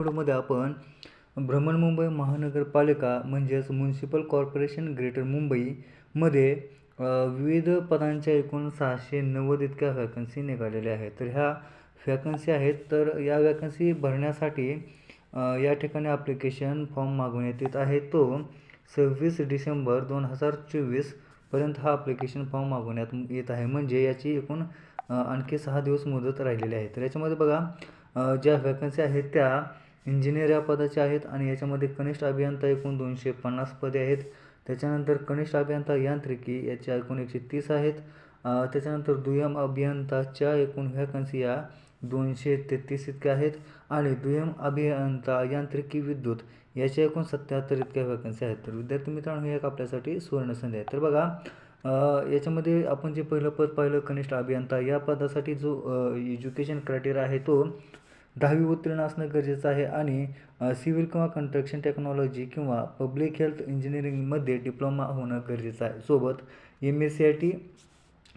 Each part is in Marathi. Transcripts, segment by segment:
व्हिडिओमध्ये आपण बृहन्मुंबई महानगरपालिका म्हणजेच म्युन्सिपल कॉर्पोरेशन ग्रेटर मुंबईमध्ये विविध पदांच्या एकूण सहाशे नव्वद इतक्या व्हॅकन्सी निघालेल्या आहेत. तर ह्या व्हॅकन्सी आहेत. तर या व्हॅकन्सी भरण्यासाठी या ठिकाणी ॲप्लिकेशन फॉर्म मागवण्यात येत आहे. तो सव्वीस डिसेंबर दोन हजार चोवीसपर्यंत हा ॲप्लिकेशन फॉर्म मागवण्यात येत आहे. म्हणजे याची एकूण आणखी सहा दिवस मुदत राहिलेली आहे. तर याच्यामध्ये बघा ज्या व्हॅकन्सी आहेत त्या इंजिनियर या पदाचे आहेत आणि याच्यामध्ये कनिष्ठ अभियंता एकूण दोनशे पन्नास पदे आहेत. त्याच्यानंतर कनिष्ठ अभियंता यांत्रिकी याच्या एकूण एकशे तीस आहेत. त्याच्यानंतर दुय्यम अभियंताच्या एकूण व्हॅकन्सी या दोनशे तेहतीस इतक्या आहेत आणि दुय्यम अभियंता यांत्रिकी विद्युत याच्या एकूण सत्याहत्तर इतक्या व्हॅकन्सी आहेत. तर विद्यार्थी मित्रांनो हे एक आपल्यासाठी सुवर्णसंधी आहे. तर बघा याच्यामध्ये आपण जे पहिलं पद पाहिलं कनिष्ठ अभियंता या पदासाठी जो एज्युकेशन क्रायटेरिया आहे तो दहावी उत्तीर्ण असणं गरजेचं आहे आणि सिव्हिल किंवा कन्स्ट्रक्शन टेक्नॉलॉजी किंवा पब्लिक हेल्थ इंजिनिअरिंगमध्ये डिप्लोमा होणं गरजेचं आहे. सोबत M S C I T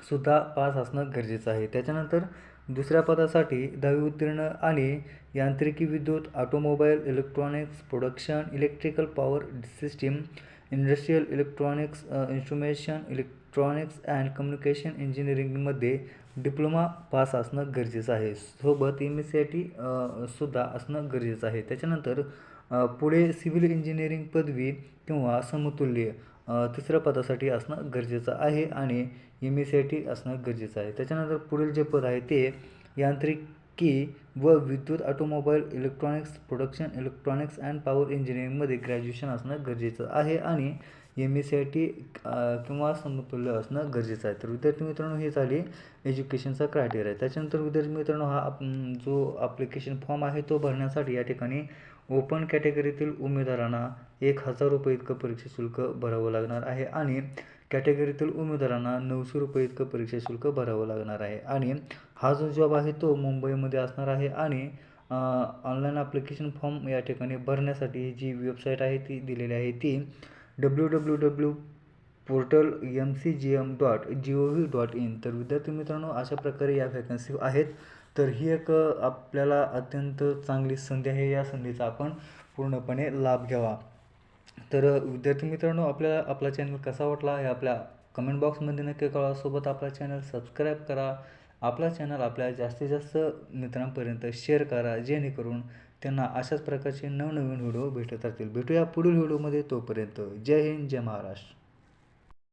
सुद्धा पास असणं गरजेचं आहे. त्याच्यानंतर दुसऱ्या पदासाठी दहावी उत्तीर्ण आणि यांत्रिकी विद्युत automobile electronics production electrical power system industrial electronics instrumentation electronics and communication इंजिनिअरिंगमध्ये डिप्लोमा पास असणं गरजेचं आहे. सोबत M S C I T सुद्धा असणं गरजेचं आहे. त्याच्यानंतर पुढे सिव्हिल इंजिनिअरिंग पदवी किंवा समतुल्य तिसऱ्या पदासाठी असणं गरजेचं आहे आणि M S C I T असणं गरजेचं आहे. त्याच्यानंतर पुढील जे पद आहे ते यांत्रिकी व विद्युत automobile electronics production electronics and power इंजिनिअरिंगमध्ये ग्रॅज्युएशन असणं गरजेचं आहे आणि M S C I T किंवा समतुल्य असणं गरजेचं आहे. तर विद्यार्थी मित्रांनो हे झाली एज्युकेशनचा क्रायटेरिया त्याच्यानंतर विद्यार्थी मित्रांनो हा जो ॲप्लिकेशन फॉर्म आहे तो भरण्यासाठी या ठिकाणी ओपन कॅटेगरीतील उमेदवारांना एक हजार रुपये इतकं परीक्षा शुल्क भरावं लागणार आहे आणि कॅटेगरीतील उमेदवारांना नऊशे रुपये इतकं परीक्षा शुल्क भरावं लागणार आहे. आणि हा जो जॉब आहे तो मुंबईमध्ये असणार आहे आणि ऑनलाईन ॲप्लिकेशन फॉर्म या ठिकाणी भरण्यासाठी जी वेबसाईट आहे ती दिलेली आहे ती W W W portal M C G M dot G O V dot in तर विद्यार्थी मित्रांनो अशा प्रकारे या व्हॅकन्सी आहेत. तर ही एक आपल्याला अत्यंत चांगली संधी आहे. या संधीचा आपण पूर्णपणे लाभ घ्यावा. तर विद्यार्थी मित्रांनो आपल्याला आपला चॅनल कसा वाटला हे आपल्या कमेंट बॉक्समध्ये नक्की कळवा. सोबत आपला चॅनल सबस्क्राईब करा. आपला चॅनल आपल्या जास्तीत जास्त मित्रांपर्यंत शेअर करा जेणेकरून त्यांना अशाच प्रकारचे नवनवीन व्हिडिओ भेटत राहतील. भेटूया पुढील व्हिडिओमध्ये तोपर्यंत. जय हिंद जय महाराष्ट्र.